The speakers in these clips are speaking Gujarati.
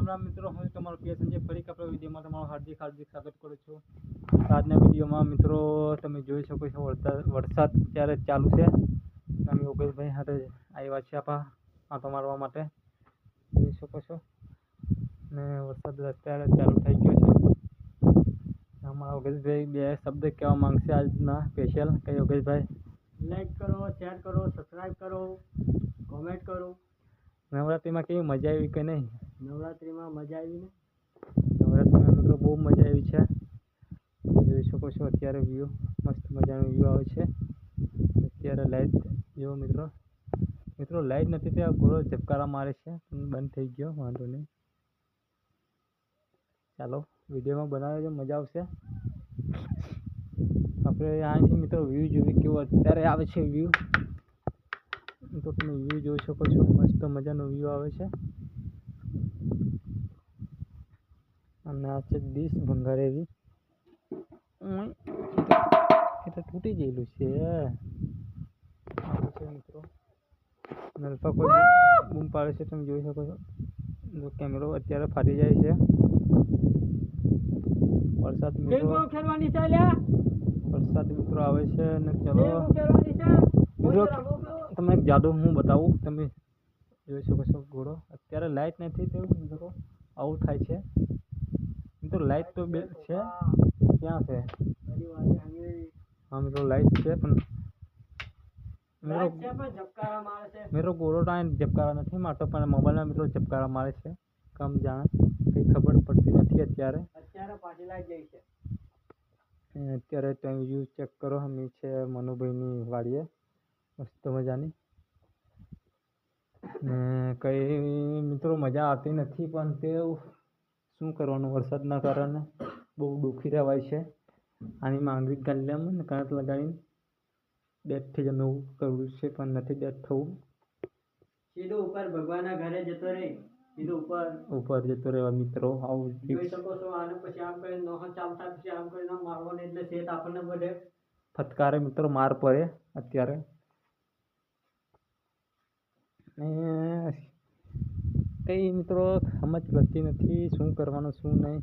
રામ રામ મિત્રો હું તમારો પ્રિય સંજય. ફરી આપણા વિડીયોમાં તમારું હાર્દિક હાર્દિક સ્વાગત કરું છું. આજના વિડીયોમાં મિત્રો તમે જોઈ શકો છો વરસાદ અત્યારે ચાલુ છે. અમે યોગેશભાઈ સાથે આવ્યા છીએ આપણા આંટો મારવા માટે. જોઈ શકો છો. ને વરસાદ અત્યારે ચાલુ થઈ ગયો છે. અમારા યોગેશભાઈ બે શબ્દ કહેવા માંગશે આજના સ્પેશિયલ કે યોગેશભાઈ લાઈક કરો શેર કરો સબસ્ક્રાઈબ કરો કોમેન્ટ કરો. નવરાત્રિમાં કેવી મજા આવી કે નહીં? નવરાત્રિમાં મજા આવી ને? નવરાત્રિમાં મિત્રો બહુ મજા આવી છે. જોઈ શકો છો અત્યારે વ્યૂ મસ્ત મજાનો વ્યૂ આવે છે. અત્યારે લાઇટ જુઓ મિત્રો. મિત્રો લાઇટ નથી ત્યાં ગોળો ઝબકારા મારે છે. બંધ થઈ ગયો, વાંધો નહીં. ચાલો, વિડીયોમાં બનાવે છે મજા આવશે. આપણે અહીંથી મિત્રો વ્યૂ જોઈએ કેવો અત્યારે આવે છે વ્યૂ તો તમે વ્યૂ જોઈ શકો છો. મસ્ત મજાનો વ્યૂ આવે છે. અને આ છે ડીશ ભંગાર એવી એ તો તૂટી ગયેલું છે. મિત્રો. નલફા કોઈ બૂમ પાડે છે તમે જોઈ શકો છો. જો કેમેરો અત્યારે ફાટી જાય છે. વરસાદ વરસાદ મિત્રો આવે છે અને ચલો મિત્રો તમને એક જાદુ હું બતાવું તમે જોઈ શકો છો ઘોડો અત્યારે લાઇટ નથી તેવું મિત્રો. આવું થાય છે. મિત્રો લાઇટ તો બે છે. ક્યાં છે? હા મિત્રો લાઇટ છે પણ લાઈટ મિત્રો છે પણ ઝબકારા મિત્રો ઘોડો ટાઈમ નથી મારતો પણ મોબાઈલમાં મિત્રો ઝબકારા મારે છે. કમ જાણે. કંઈ ખબર પડતી નથી અત્યારે. અત્યારે લાઈટ તમે વ્યૂ ચેક કરો અમે છે મનુભાઈની વાડીએ. મસ્ત મજાની. ને કંઈ મિત્રો મજા આવતી નથી પણ તે શું કરવાનું? વરસાદના કારણે બહુ દુઃખી રહેવાય છે. આની લેમ ને કણક લગાવીને ડેથ થઈ જમે એવું કરવું છે પણ નથી ડેથ થવું. સીધો ઉપર ભગવાનના ઘરે જતો રહે. ઉપર. ઉપર જતો રહેવા મિત્રો આવું જોઈ શકો છો આને પછી આમ કરીને નોહ ચાલતા પછી આમ કરીને મારવો મારવાનું એટલે શેત આપણને બધે ફટકારે મિત્રો માર પડે અત્યારે. ને કંઈ મિત્રો સમજ પડતી નથી શું કરવાનું શું નહીં.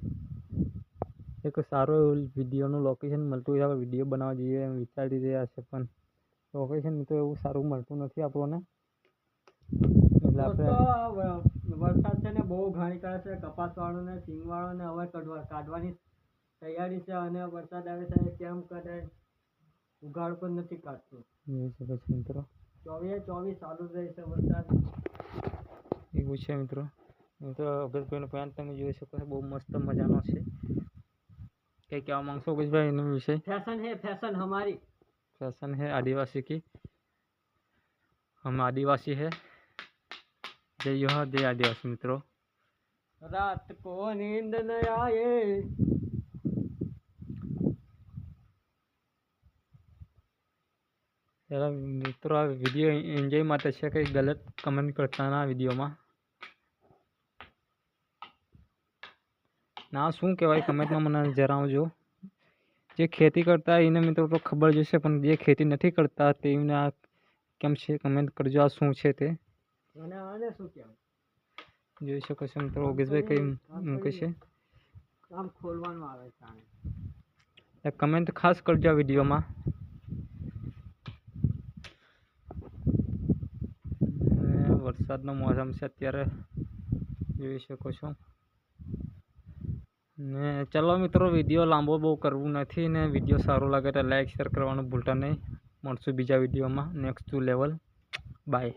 એક સારો એવું વિડીયોનું લોકેશન મળતું હોય વીડિયો બનાવવા જઈએ એમ વિચારી રહ્યા છે પણ લોકેશન મિત્રો એવું સારું મળતું નથી આપણને. એટલે આપણે વરસાદ છે ને બહુ ઘાણી કરે છે કપાસવાળો ને સિંગવાળો ને હવે કઢવા કાઢવાની તૈયારી છે અને વરસાદ આવે છે કેમ કરે ઉઘાડ પણ નથી કાઢતું. મિત્રો. ચોવીસે ચોવીસ ચાલુ રહે રહેશે વરસાદ. એવું છે મિત્રો. મિત્રો અગરભાઈનો પેન્ટ તમે જોઈ શકો છો. બહુ મસ્ત મજાનો છે. કંઈ કહેવા માગશો અગરભાઈ એનો વિષય ફેશન હે ફેશન હમારી. ફેશન હે આદિવાસી કી. હમ આદિવાસી હે. જય યોહ જય આદિવાસી મિત્રો. રાત કો નીંદ ન આયે? જરા મિત્રો આ વીડિયો એન્જોય માટે છે કંઈ ગલત કમેન્ટ કરતા ના વિડીયોમાં ના શું કહેવાય કમેન્ટમાં મને જણાવજો જે ખેતી કરતા એને મિત્રો તો ખબર જશે પણ જે ખેતી નથી કરતા તેમને આ કેમ છે કમેન્ટ કરજો આ શું છે તે? જોઈ શકો છો મિત્રો ઓગેશભાઈ કઈ મૂકે છે? આમ ખોલવાનું આવે છે કમેન્ટ ખાસ કરજો આ વિડીયોમાં અને વરસાદનો મોસમ છે અત્યારે, જોઈ શકો છો. ને ચલો મિત્રો, વીડિયો લાંબો બહુ કરવું નથી ને વીડિયો સારો લાગે તો લાઇક શેર કરવાનું ભૂલતા નહીં. મળશું બીજા વિડીયોમાં. Next to level by